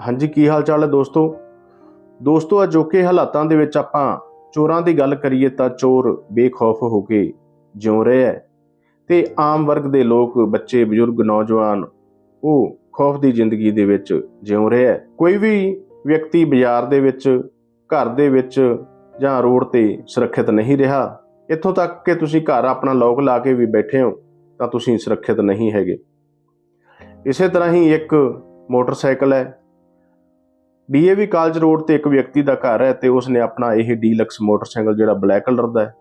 ਹਾਂਜੀ, ਕੀ ਹਾਲ ਚਾਲ ਹੈ ਦੋਸਤੋ? ਦੋਸਤੋ ਅਜੋਕੇ ਹਾਲਾਤਾਂ ਦੇ ਵਿੱਚ ਆਪਾਂ ਚੋਰਾਂ ਦੀ ਗੱਲ ਕਰੀਏ ਤਾਂ ਚੋਰ ਬੇਖੌਫ ਹੋ ਕੇ ਜਿਉ ਰਹੇ ਹੈ ਤੇ ਆਮ ਵਰਗ ਦੇ ਲੋਕ, ਬੱਚੇ, ਬਜ਼ੁਰਗ, ਨੌਜਵਾਨ, ਉਹ ਖੌਫ ਦੀ ਜ਼ਿੰਦਗੀ ਦੇ ਵਿੱਚ ਜਿਉ ਰਹੇ ਹੈ। ਕੋਈ ਵੀ ਵਿਅਕਤੀ ਬਾਜ਼ਾਰ ਦੇ ਵਿੱਚ, ਘਰ ਦੇ ਵਿੱਚ ਜਾਂ ਰੋਡ ਤੇ ਸੁਰੱਖਿਅਤ ਨਹੀਂ ਰਿਹਾ, ਇੱਥੋਂ ਤੱਕ ਕਿ ਤੁਸੀਂ ਘਰ ਆਪਣਾ ਲੋਕ ਲਾ ਕੇ ਵੀ ਬੈਠੇ ਹੋ, ਤਾਂ ਤੁਸੀਂ ਸੁਰੱਖਿਅਤ ਨਹੀਂ ਹੈਗੇ। ਇਸੇ ਤਰ੍ਹਾਂ ਹੀ ਇੱਕ ਮੋਟਰਸਾਈਕਲ ਹੈ ਡੀਏਵੀ ਕਾਲਜ ਰੋਡ ਤੇ ਇੱਕ ਵਿਅਕਤੀ ਦਾ ਘਰ ਹੈ ਤੇ ਉਸਨੇ ਆਪਣਾ ਇਹ ਡੀਲਕਸ ਮੋਟਰਸਾਈਕਲ ਜਿਹੜਾ ਬਲੈਕ ਕਲਰ ਦਾ ਹੈ,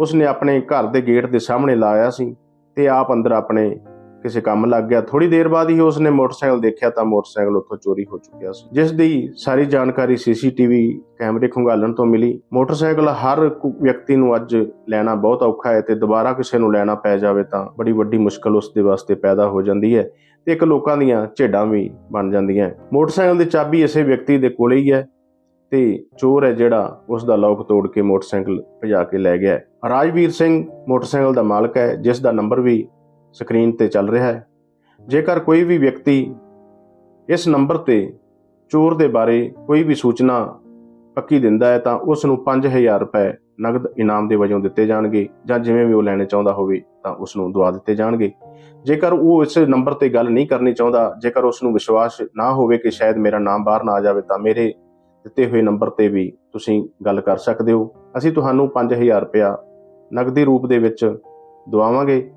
ਉਸਨੇ ਆਪਣੇ ਘਰ ਦੇ ਗੇਟ ਦੇ ਸਾਹਮਣੇ ਲਾਇਆ ਸੀ ਤੇ ਆਪ ਅੰਦਰ ਆਪਣੇ ਕਿਸੇ ਕੰਮ ਲੱਗ ਗਿਆ ਥੋੜੀ ਦੇਰ ਬਾਅਦ ਹੀ ਉਸਨੇ ਮੋਟਰਸਾਈਕਲ ਦੇਖਿਆ ਤਾਂ ਮੋਟਰਸਾਈਕਲ ਉੱਥੋਂ ਚੋਰੀ ਹੋ ਚੁੱਕਿਆ ਸੀ। ਜਿਸ ਦੀ ਸਾਰੀ ਜਾਣਕਾਰੀ ਸੀਸੀਟੀਵੀ ਕੈਮਰੇ ਖੰਗਾਲਣ ਤੋਂ ਮਿਲੀ। ਮੋਟਰਸਾਈਕਲ ਹਰ ਵਿਅਕਤੀ ਨੂੰ ਅੱਜ ਲੈਣਾ ਬਹੁਤ ਔਖਾ ਹੈ ਤੇ ਦੁਬਾਰਾ ਕਿਸੇ ਨੂੰ ਲੈਣਾ ਪੈ ਜਾਵੇ ਤਾਂ ਬੜੀ ਵੱਡੀ ਮੁਸ਼ਕਲ ਉਸ ਦੇ ਵਾਸਤੇ ਪੈਦਾ ਹੋ ਜਾਂਦੀ ਹੈ ਤੇ ਇੱਕ ਲੋਕਾਂ ਦੀਆਂ ਝੇਡਾਂ ਵੀ ਬਣ ਜਾਂਦੀਆਂ ਮੋਟਰਸਾਈਕਲ ਦੀ ਚਾਬੀ ਇਸੇ ਵਿਅਕਤੀ ਦੇ ਕੋਲੇ ਹੀ ਹੈ ਤੇ ਚੋਰ ਹੈ ਜਿਹੜਾ ਉਸ ਦਾ ਲੋਕ ਤੋੜ ਕੇ ਮੋਟਰਸਾਈਕਲ ਭਜਾ ਕੇ ਲੈ ਗਿਆ ਰਾਜਵੀਰ ਸਿੰਘ ਮੋਟਰਸਾਈਕਲ ਦਾ ਮਾਲਕ ਹੈ, ਜਿਸ ਦਾ ਨੰਬਰ ਵੀ ਸਕਰੀਨ ਤੇ ਚੱਲ ਰਿਹਾ ਹੈ। ਜੇਕਰ ਕੋਈ ਵੀ ਵਿਅਕਤੀ ਇਸ ਨੰਬਰ ਤੇ ਚੋਰ ਦੇ ਬਾਰੇ ਕੋਈ ਵੀ ਸੂਚਨਾ ਪੱਕੀ ਦਿੰਦਾ ਹੈ, ਤਾਂ ਉਸ ਨੂੰ 5000 ਰੁਪਏ ਨਗਦ ਇਨਾਮ ਦੇ ਵਜੋਂ ਦਿੱਤੇ ਜਾਣਗੇ ਜਾਂ ਜਿਵੇਂ ਵੀ ਉਹ ਲੈਣੇ ਚਾਹੁੰਦਾ ਹੋਵੇ, ਤਾਂ ਉਸ ਨੂੰ ਦਵਾ ਦਿੱਤੇ ਜਾਣਗੇ। ਜੇਕਰ ਉਹ ਇਸ ਨੰਬਰ ਤੇ ਗੱਲ ਨਹੀਂ ਕਰਨੀ ਚਾਹੁੰਦਾ, ਜੇਕਰ ਉਸ ਨੂੰ ਵਿਸ਼ਵਾਸ ਨਾ ਹੋਵੇ ਕਿ ਸ਼ਾਇਦ ਮੇਰਾ ਨਾਮ ਬਾਹਰ ਨਾ ਆ ਜਾਵੇ, ਤਾਂ ਮੇਰੇ ਦਿੱਤੇ ਹੋਏ ਨੰਬਰ ਤੇ ਵੀ ਤੁਸੀਂ ਗੱਲ ਕਰ ਸਕਦੇ ਹੋ। ਅਸੀਂ ਤੁਹਾਨੂੰ 5000 ਰੁਪਇਆ ਨਗਦੀ ਰੂਪ ਦੇ ਵਿੱਚ ਦਵਾਵਾਂਗੇ।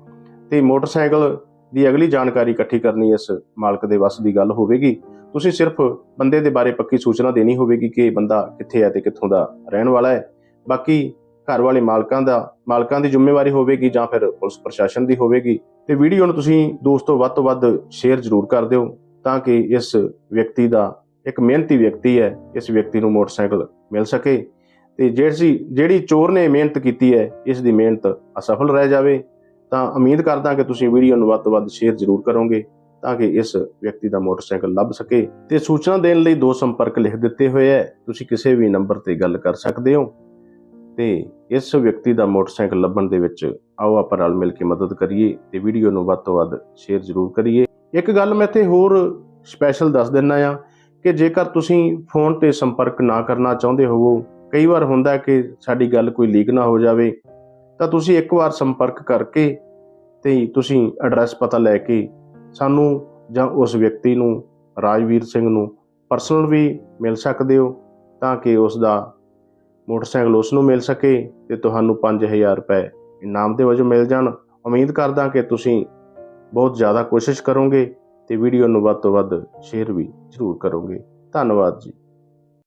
ਤੇ ਮੋਟਰਸਾਈਕਲ ਦੀ ਅਗਲੀ ਜਾਣਕਾਰੀ ਇਕੱਠੀ ਕਰਨੀ ਇਸ ਮਾਲਕ ਦੇ ਵੱਸ ਦੀ ਗੱਲ ਹੋਵੇਗੀ। ਤੁਸੀਂ ਸਿਰਫ ਬੰਦੇ ਦੇ ਬਾਰੇ ਪੱਕੀ ਸੂਚਨਾ ਦੇਣੀ ਹੋਵੇਗੀ ਕਿ ਇਹ ਬੰਦਾ ਕਿੱਥੇ ਹੈ ਤੇ ਕਿੱਥੋਂ ਦਾ ਰਹਿਣ ਵਾਲਾ ਹੈ। ਬਾਕੀ ਘਰ ਵਾਲੇ ਮਾਲਕਾਂ ਦਾ, ਮਾਲਕਾਂ ਦੀ ਜ਼ਿੰਮੇਵਾਰੀ ਹੋਵੇਗੀ ਜਾਂ ਫਿਰ ਪੁਲਿਸ ਪ੍ਰਸ਼ਾਸਨ ਦੀ ਹੋਵੇਗੀ। ਤੇ ਵੀਡੀਓ ਨੂੰ ਤੁਸੀਂ ਦੋਸਤੋ ਵੱਧ ਤੋਂ ਵੱਧ ਸ਼ੇਅਰ ਜ਼ਰੂਰ ਕਰ ਦਿਓ ਤਾਂ ਕਿ ਇਸ ਵਿਅਕਤੀ ਦਾ, ਇੱਕ ਮਿਹਨਤੀ ਵਿਅਕਤੀ ਹੈ, ਇਸ ਵਿਅਕਤੀ ਨੂੰ ਮੋਟਰਸਾਈਕਲ ਮਿਲ ਸਕੇ। ਤੇ ਜਿਹੜੀ ਜਿਹੜੀ ਚੋਰ ਨੇ ਮਿਹਨਤ ਕੀਤੀ ਹੈ, ਇਸ ਦੀ ਮਿਹਨਤ ਅਸਫਲ ਰਹਿ ਜਾਵੇ। ਤਾਂ ਉਮੀਦ ਕਰਦਾ ਕਿ ਤੁਸੀਂ ਵੀਡੀਓ ਨੂੰ ਵੱਧ ਤੋਂ ਵੱਧ ਸ਼ੇਅਰ ਜ਼ਰੂਰ ਕਰੋਗੇ ਤਾਂ ਕਿ ਇਸ ਵਿਅਕਤੀ ਦਾ ਮੋਟਰਸਾਈਕਲ ਲੱਭ ਸਕੇ ਤੇ ਸੂਚਨਾ ਦੇਣ ਲਈ ਦੋ ਸੰਪਰਕ ਲਿਖ ਦਿੱਤੇ ਹੋਏ ਹੈ। ਤੁਸੀਂ ਕਿਸੇ ਵੀ ਨੰਬਰ ਤੇ ਗੱਲ ਕਰ ਸਕਦੇ ਹੋ ਤੇ ਇਸ ਵਿਅਕਤੀ ਦਾ ਮੋਟਰਸਾਈਕਲ ਲੱਭਣ ਦੇ ਵਿੱਚ ਆਓ ਆਪਾਂ ਰਲ ਮਿਲ ਕੇ ਮਦਦ ਕਰੀਏ ਤੇ ਵੀਡੀਓ ਨੂੰ ਵੱਧ ਤੋਂ ਵੱਧ ਸ਼ੇਅਰ ਜ਼ਰੂਰ ਕਰੀਏ। ਇੱਕ ਗੱਲ ਮੈਂ ਇੱਥੇ ਹੋਰ ਸਪੈਸ਼ਲ ਦੱਸ ਦਿੰਨਾ ਆ ਕਿ ਜੇਕਰ ਤੁਸੀਂ ਫੋਨ ਤੇ ਸੰਪਰਕ ਨਾ ਕਰਨਾ ਚਾਹੁੰਦੇ ਹੋਵੋ, ਕਈ ਵਾਰ ਹੁੰਦਾ ਕਿ ਸਾਡੀ ਗੱਲ ਕੋਈ ਲੀਕ ਨਾ ਹੋ ਜਾਵੇ ਤਾਂ ਤੁਸੀਂ ਇੱਕ ਵਾਰ ਸੰਪਰਕ ਕਰਕੇ ਤੇ ਤੁਸੀਂ ਐਡਰੈਸ ਪਤਾ ਲੈ ਕੇ ਸਾਨੂੰ ਜਾਂ ਉਸ ਵਿਅਕਤੀ ਨੂੰ, ਰਾਜਵੀਰ ਸਿੰਘ ਨੂੰ ਪਰਸਨਲ ਵੀ ਮਿਲ ਸਕਦੇ ਹੋ ਤਾਂ ਕਿ ਉਸ ਦਾ ਮੋਟਰਸਾਈਕਲ ਉਸ ਨੂੰ ਮਿਲ ਸਕੇ ਤੇ ਤੁਹਾਨੂੰ 5000 ਰੁਪਏ ਇਨਾਮ ਦੇ ਵਜੋਂ ਮਿਲ ਜਾਣ। ਉਮੀਦ ਕਰਦਾ ਕਿ ਤੁਸੀਂ ਬਹੁਤ ਜ਼ਿਆਦਾ ਕੋਸ਼ਿਸ਼ ਕਰੋਗੇ ਤੇ ਵੀਡੀਓ ਨੂੰ ਵੱਧ ਤੋਂ ਵੱਧ ਸ਼ੇਅਰ ਵੀ ਜ਼ਰੂਰ ਕਰੋਗੇ। ਧੰਨਵਾਦ ਜੀ।